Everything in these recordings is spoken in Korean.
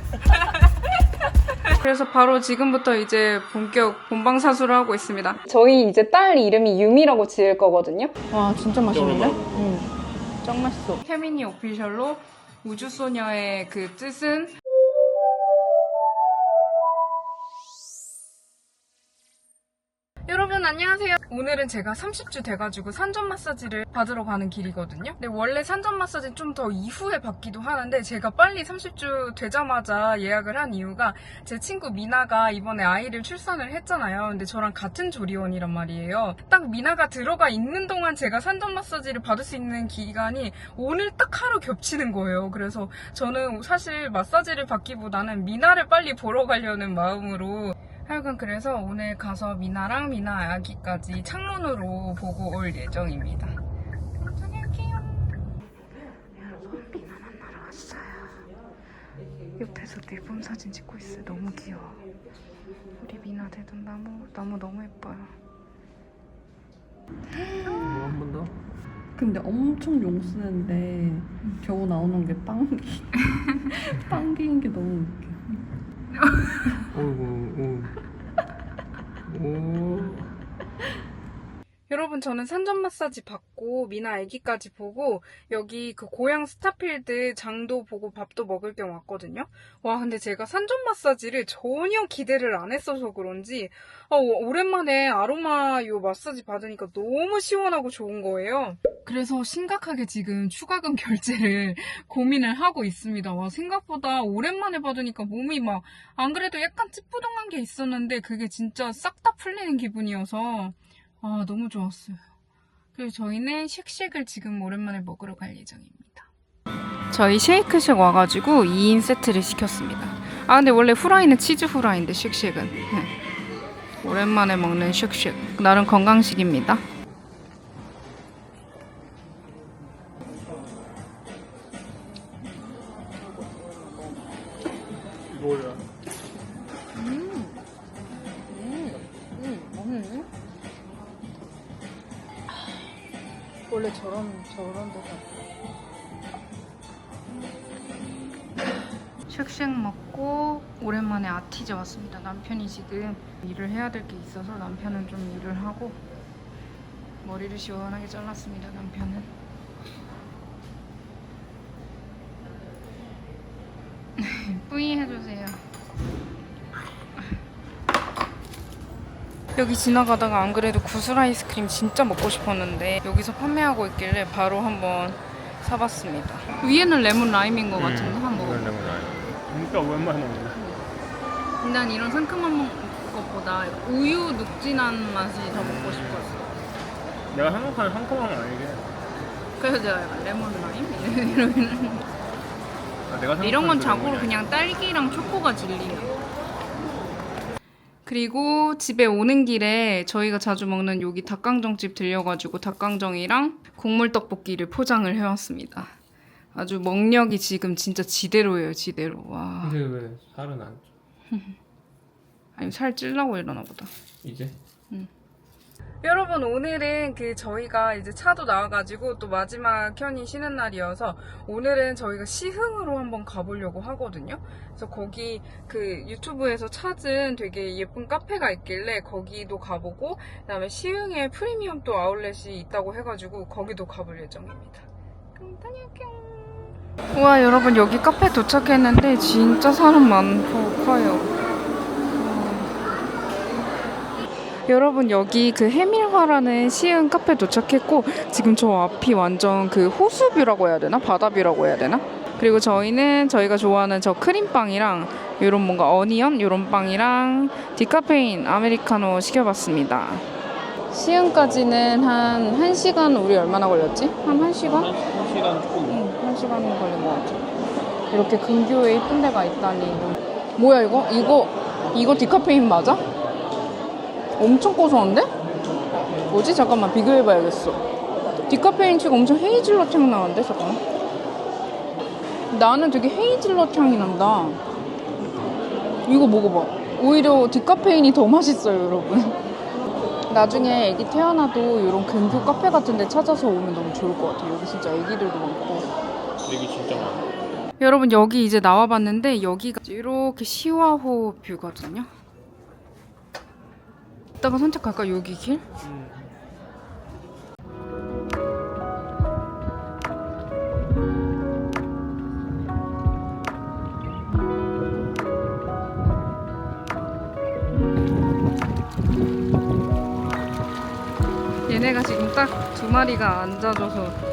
그래서 바로 지금부터 이제 본격 본방 사수를 하고 있습니다. 저희 이제 딸 이름이 유미라고 지을 거거든요. 와 진짜 맛있는데? 응. 짱 맛있어. 태민이 오피셜로 우주소녀의 그 뜻은 여러분 안녕하세요. 오늘은 제가 30주 돼가지고 산전 마사지를 받으러 가는 길이거든요. 근데 원래 산전 마사지 좀 더 이후에 받기도 하는데 제가 빨리 30주 되자마자 예약을 한 이유가 제 친구 미나가 이번에 아이를 출산을 했잖아요. 근데 저랑 같은 조리원이란 말이에요. 딱 미나가 들어가 있는 동안 제가 산전 마사지를 받을 수 있는 기간이 오늘 딱 하루 겹치는 거예요. 그래서 저는 사실 마사지를 받기보다는 미나를 빨리 보러 가려는 마음으로 하여간 그래서 오늘 가서 미나랑 미나 아기까지 창문으로 보고 올 예정입니다. 다녀올게요. 미나 만나러 왔어요. 옆에서 앨범 사진 찍고 있어요. 너무 귀여워. 우리 미나 대든 나무, 나무 너무 예뻐요. 뭐한번 더? 근데 엄청 용 쓰는데 겨우 나오는 게 빵기 빵기인 게 너무 웃겨 어이구, 오. 오. 여러분 저는 산전 마사지 받고 미나 아기까지 보고 여기 그 고향 스타필드 장도 보고 밥도 먹을 겸 왔거든요. 와 근데 제가 산전 마사지를 전혀 기대를 안 했어서 그런지 아, 오- 오랜만에 아로마 요 마사지 받으니까 너무 시원하고 좋은 거예요. 그래서 심각하게 지금 추가금 결제를 고민을 하고 있습니다. 와 생각보다 오랜만에 받으니까 몸이 막 안 그래도 약간 찌뿌둥한 게 있었는데 그게 진짜 싹 다 풀리는 기분이어서 아, 너무 좋았어요. 그리고 저희는 쉑쉑을 지금 오랜만에 먹으러 갈 예정입니다. 저희 쉐이크쉑 와가지고 2인 세트를 시켰습니다. 아, 근데 원래 후라이는 치즈 후라이인데 쉑쉑은. 네. 오랜만에 먹는 쉑쉑. 나름 건강식입니다. 쉑쉑 먹고 오랜만에 아티즈 왔습니다. 남편이 지금 일을 해야 될 게 있어서 남편은 좀 일을 하고 머리를 시원하게 잘랐습니다. 남편은. 뿌이 해주세요. 여기 지나가다가 안 그래도 구슬 아이스크림 진짜 먹고 싶었는데 여기서 판매하고 있길래 바로 한번 사봤습니다. 위에는 레몬 라임인 것 같은데 한번. 진짜 오랜만에 먹네. 난 이런 상큼한 먹- 것보다 우유 눅진한 맛이 더 먹고 싶었어. 내가 생각하는 상큼한 건 아니게. 그래서 약간 레몬 라임 이러면 아, 내가 생각하는 이런 건 그 자고로 레몬이 그냥 딸기랑 초코가 질리면. 그리고 집에 오는 길에 저희가 자주 먹는 여기 닭강정집 들려가지고 닭강정이랑 국물 떡볶이를 포장을 해왔습니다. 아주 먹력이 지금 진짜 지대로예요, 지대로. 와. 근데 왜 살은 안 쪄? 아니 살 찔라고 이러나 보다. 이제? 여러분 오늘은 그 저희가 이제 차도 나와가지고 또 마지막 현이 쉬는 날이어서 오늘은 저희가 시흥으로 한번 가보려고 하거든요. 그래서 거기 그 유튜브에서 찾은 되게 예쁜 카페가 있길래 거기도 가보고 그다음에 시흥에 프리미엄 또 아울렛이 있다고 해가지고 거기도 가볼 예정입니다. 그럼 다녀올게요. 우와 여러분 여기 카페 도착했는데 진짜 사람 많고 커요. 여러분 여기 그 해밀화라는 시흥 카페 도착했고 지금 저 앞이 완전 그 호수뷰라고 해야 되나 바다뷰라고 해야 되나 그리고 저희는 저희가 좋아하는 저 크림빵이랑 이런 뭔가 어니언 이런 빵이랑 디카페인 아메리카노 시켜봤습니다 시흥까지는 한 1시간 우리 얼마나 걸렸지? 한 1시간? 한 시간 조금. 응, 1시간 걸린 것 같아 이렇게 근교에 이쁜 데가 있다니 뭐야 이거? 이거 이거 디카페인 맞아? 엄청 고소한데? 뭐지? 잠깐만 비교해봐야겠어. 디카페인 치고 엄청 헤이즐넛 향 나는데? 잠깐만. 나는 되게 헤이즐넛 향이 난다. 이거 먹어봐. 오히려 디카페인이 더 맛있어요, 여러분. 나중에 애기 태어나도 이런 근교 카페 같은 데 찾아서 오면 너무 좋을 것 같아요. 여기 진짜 애기들도 많고. 여기 진짜 많아. 여러분 여기 이제 나와봤는데 여기가 이렇게 시와호 뷰거든요. 이따가 선택할까 여기 길? 음. 얘네가 지금 딱 두 마리가 앉아줘서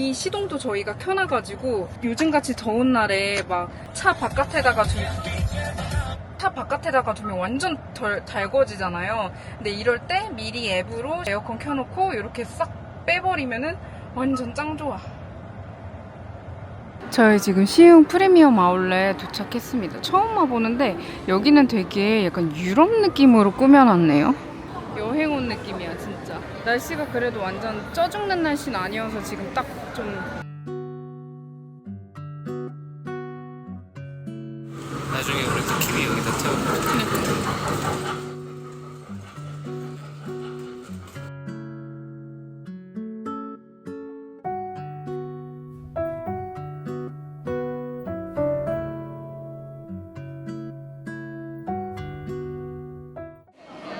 미리 시동도 저희가 켜놔가지고 요즘같이 더운 날에 막 차 바깥에다가 두, 차 바깥에다가 두면 완전 덜 달궈지잖아요. 근데 이럴 때 미리 앱으로 에어컨 켜놓고 이렇게 싹 빼버리면은 완전 짱 좋아. 저희 지금 시흥 프리미엄 아울렛 도착했습니다. 처음 와보는데 여기는 되게 약간 유럽 느낌으로 꾸며놨네요. 여행 온 느낌이야 진짜. 날씨가 그래도 완전 쪄 죽는 날씨는 아니어서 지금 딱 좀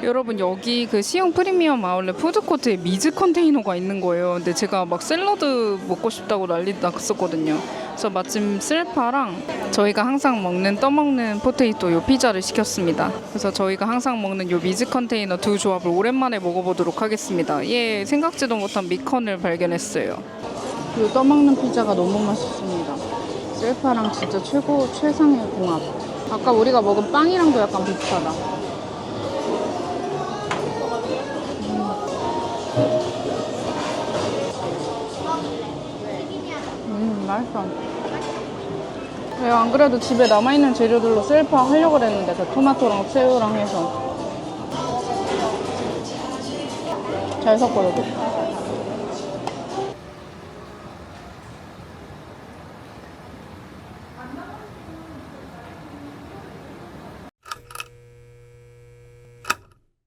여러분 여기 그 시흥 프리미엄 아울렛 푸드코트에 미즈 컨테이너가 있는 거예요. 근데 제가 막 샐러드 먹고 싶다고 난리 났었거든요. 그래서 마침 쓸파랑 저희가 항상 먹는 떠먹는 포테이토 요 피자를 시켰습니다. 그래서 저희가 항상 먹는 요 미즈 컨테이너 두 조합을 오랜만에 먹어보도록 하겠습니다. 예, 생각지도 못한 미컨을 발견했어요. 요 떠먹는 피자가 너무 맛있습니다. 셀파랑 진짜 최고 최상의 궁합. 아까 우리가 먹은 빵이랑도 약간 비슷하다. 맛있어. 내가 안 그래도 집에 남아있는 재료들로 셀파 하려고 그랬는데, 그 토마토랑 새우랑 해서. 잘 섞어도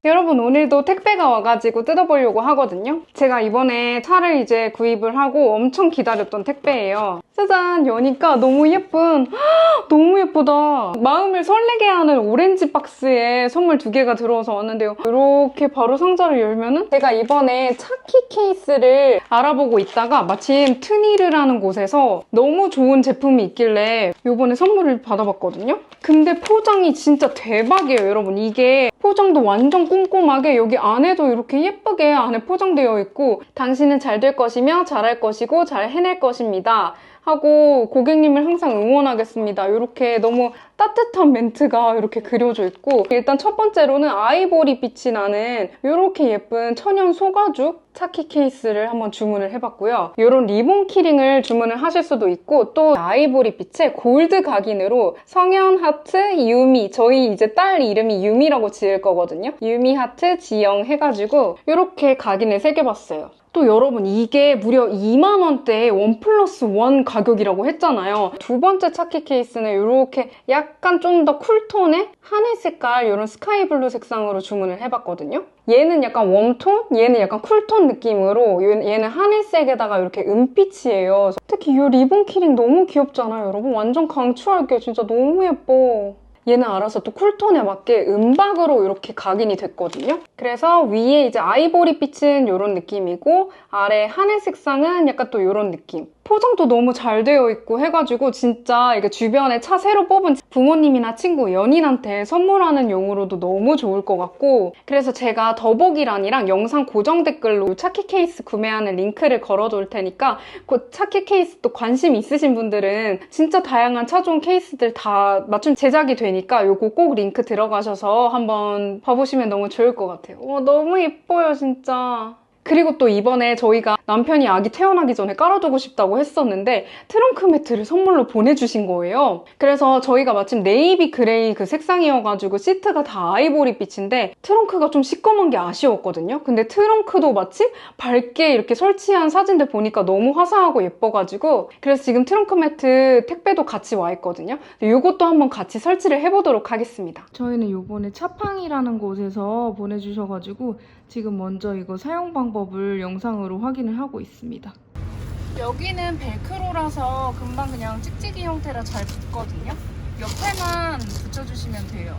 여러분 오늘도 택배가 와가지고 뜯어보려고 하거든요. 제가 이번에 차를 이제 구입을 하고 엄청 기다렸던 택배예요. 짜잔 여니까 너무 예쁜 헉, 너무 예쁘다. 마음을 설레게 하는 오렌지 박스에 선물 두 개가 들어와서 왔는데요. 이렇게 바로 상자를 열면은 제가 이번에 차키 케이스를 알아보고 있다가 마침 트니르라는 곳에서 너무 좋은 제품이 있길래 이번에 선물을 받아봤거든요. 근데 포장이 진짜 대박이에요, 여러분. 이게 포장도 완전 꼼꼼하게 여기 안에도 이렇게 예쁘게 안에 포장되어 있고 당신은 잘 될 것이며 잘할 것이고 잘 해낼 것입니다. 하고 고객님을 항상 응원하겠습니다. 이렇게 너무 따뜻한 멘트가 이렇게 그려져 있고 일단 첫 번째로는 아이보리 빛이 나는 이렇게 예쁜 천연 소가죽 차키 케이스를 한번 주문을 해봤고요. 이런 리본 키링을 주문을 하실 수도 있고 또 아이보리 빛의 골드 각인으로 성현 하트 유미 저희 이제 딸 이름이 유미라고 지을 거거든요. 유미 하트 지영 해가지고 이렇게 각인을 새겨봤어요. 또 여러분 이게 무려 2만 원대의 원 플러스 원 가격이라고 했잖아요. 두 번째 차키 케이스는 이렇게 약간 좀 더 쿨톤의 하늘 색깔 이런 스카이 블루 색상으로 주문을 해봤거든요. 얘는 약간 웜톤, 얘는 약간 쿨톤 느낌으로 얘- 얘는 하늘색에다가 이렇게 은빛이에요. 특히 이 리본 키링 너무 귀엽잖아요, 여러분. 완전 강추할게요. 진짜 너무 예뻐. 얘는 알아서 또 쿨톤에 맞게 은박으로 이렇게 각인이 됐거든요. 그래서 위에 이제 아이보리 빛은 이런 느낌이고 아래 하늘 색상은 약간 또 이런 느낌. 포장도 너무 잘 되어 있고 해가지고 진짜 이게 주변에 차 새로 뽑은 부모님이나 친구, 연인한테 선물하는 용으로도 너무 좋을 것 같고 그래서 제가 더보기란이랑 영상 고정 댓글로 차키 케이스 구매하는 링크를 걸어둘 테니까 그 차키 케이스 또 관심 있으신 분들은 진짜 다양한 차종 케이스들 다 맞춤 제작이 되니까 요거 꼭 링크 들어가셔서 한번 봐보시면 너무 좋을 것 같아요. 와, 너무 예뻐요, 진짜. 그리고 또 이번에 저희가 남편이 아기 태어나기 전에 깔아두고 싶다고 했었는데 트렁크 매트를 선물로 보내주신 거예요. 그래서 저희가 마침 네이비 그레이 그 색상이어가지고 시트가 다 아이보리 빛인데 트렁크가 좀 시꺼먼 게 아쉬웠거든요. 근데 트렁크도 마치 밝게 이렇게 설치한 사진들 보니까 너무 화사하고 예뻐가지고 그래서 지금 트렁크 매트 택배도 같이 와 있거든요. 이것도 한번 같이 설치를 해보도록 하겠습니다. 저희는 요번에 차팡이라는 곳에서 보내주셔가지고 지금 먼저 이거 사용 방법을 영상으로 확인을 하고 있습니다. 여기는 벨크로라서 금방 그냥 찍찍이 형태라 잘 붙거든요. 옆에만 붙여주시면 돼요.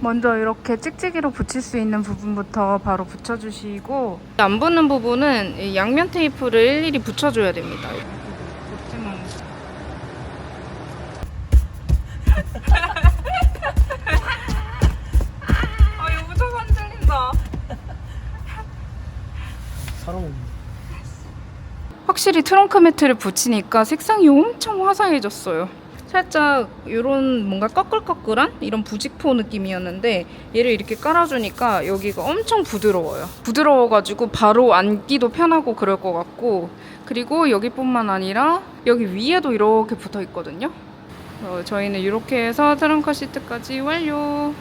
먼저 이렇게 찍찍이로 붙일 수 있는 부분부터 바로 붙여주시고 안 붙는 부분은 이 양면 테이프를 일일이 붙여줘야 됩니다. 확실히 트렁크 매트를 붙이니까 색상이 엄청 화사해졌어요. 살짝 이런 뭔가 꺼끌꺼끌한 이런 부직포 느낌이었는데 얘를 이렇게 깔아주니까 여기가 엄청 부드러워요. 부드러워가지고 바로 앉기도 편하고 그럴 것 같고 그리고 여기뿐만 아니라 여기 위에도 이렇게 붙어 있거든요. 어, 저희는 이렇게 해서 트렁크 시트까지 완료.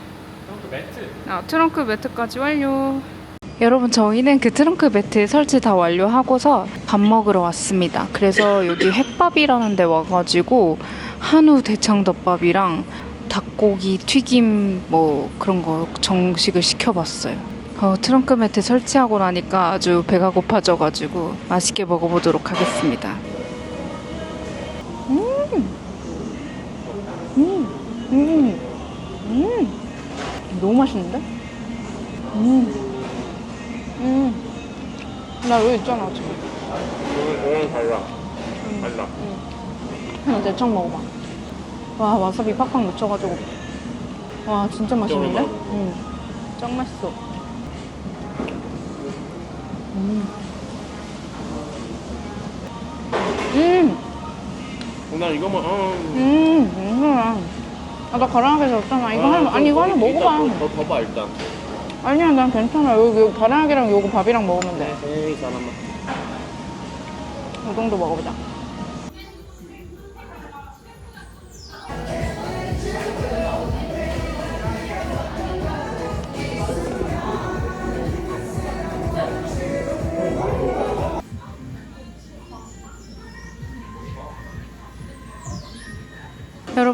매트. 아, 트렁크 매트까지 완료. 여러분 저희는 그 트렁크 매트 설치 다 완료하고서 밥 먹으러 왔습니다. 그래서 여기 햇밥이라는 데 와가지고 한우 대창덮밥이랑 닭고기 튀김 뭐 그런 거 정식을 시켜봤어요. 어, 트렁크 매트 설치하고 나니까 아주 배가 고파져가지고 맛있게 먹어보도록 하겠습니다. 음, 음, 음, 음, 너무 맛있는데? 음. 음. 나 여기 있잖아, 지금. 오늘 달라. 달라. 하나 대창 먹어봐. 와, 와사비 팍팍 묻혀가지고. 와, 진짜 맛있는데? 응. 짱 맛있어. 음. 음, 난 이거만. 어. 음, 음. 아, 나 가라하게 졌잖아. 이거 하나, 아니, 이거 하나 먹어봐. 더 더봐 일단. 아니야, 난 괜찮아. 여기, 여기 가라하게랑 요거 밥이랑 먹으면 돼. 에이 사람아. 이 정도 먹어보자.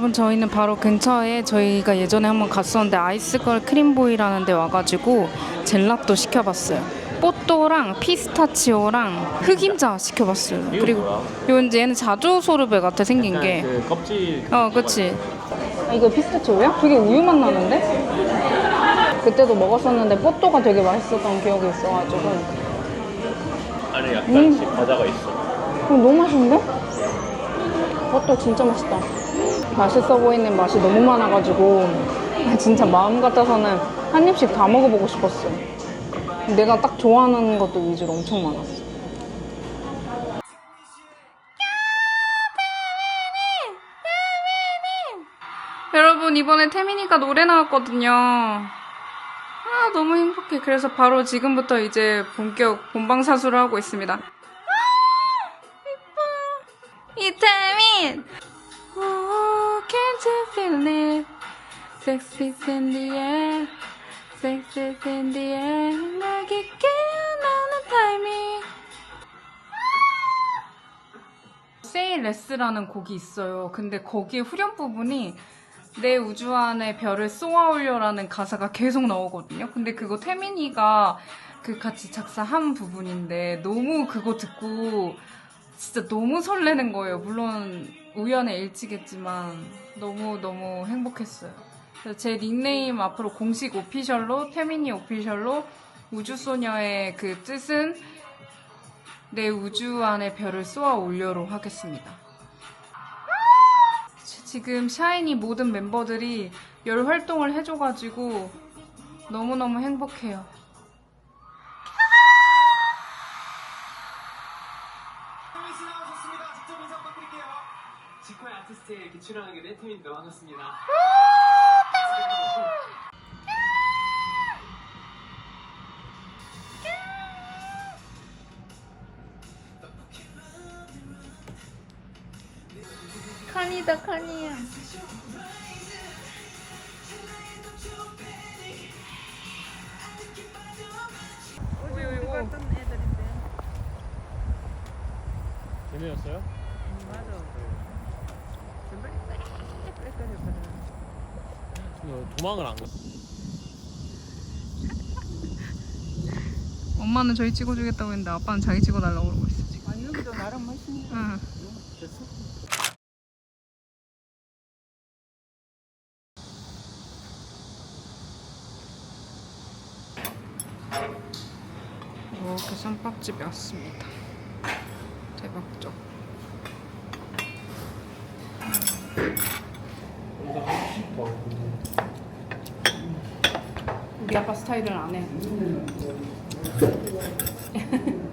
여러분 저희는 바로 근처에 저희가 예전에 한번 갔었는데 아이스걸 크림보이라는 데 와가지고 젤라또 시켜봤어요. 뽀또랑 피스타치오랑 흑임자 시켜봤어요. 그리고 요 이제 얘는 자두 소르베 같아 생긴 게. 그 껍질. 어, 그치. 아, 이거 피스타치오야? 되게 우유 맛 나는데? 그때도 먹었었는데 뽀또가 되게 맛있었던 기억이 있어가지고. 안에 약간 음. 과자가 있어. 어, 너무 맛있는데? 뽀또 진짜 맛있다. 맛있어 보이는 맛이 너무 많아가지고 진짜 마음 같아서는 한 입씩 다 먹어보고 싶었어. 내가 딱 좋아하는 것도 위주로 엄청 많았어. 여러분 이번에 태민이가 노래 나왔거든요. 아 너무 행복해. 그래서 바로 지금부터 이제 본격 본방사수를 하고 있습니다. 아 예뻐. 이태민. Can't you feel it? Sexy in the air, sexy in the air. 날개 깨어나는 타이밍. Say Less라는 곡이 있어요. 근데 거기에 후렴 부분이 내 우주 안에 별을 쏘아 올려라는 가사가 계속 나오거든요. 근데 그거 태민이가 그 같이 작사한 부분인데 너무 그거 듣고 진짜 너무 설레는 거예요. 물론 우연의 일치겠지만 너무 너무 행복했어요. 그래서 제 닉네임 앞으로 공식 오피셜로 태민이 오피셜로 우주소녀의 그 뜻은 내 우주 안에 별을 쏘아 올려로 하겠습니다. 지- 지금 샤이니 모든 멤버들이 열 활동을 해줘가지고 너무너무 행복해요. 이렇게 출연하게 된 태민입니다. 반갑습니다. 칸이다 칸이야. 재미였어요? 도망을 안 가. 엄마는 저희 찍어주겠다고 했는데 아빠는 자기 찍어달라고 그러고 있어 지금. 아니 여기도 나랑 맛있는 응. 됐어? 이렇게 쌈밥집에 왔습니다. 대박적. 우리 아빠 스타일은 안 해.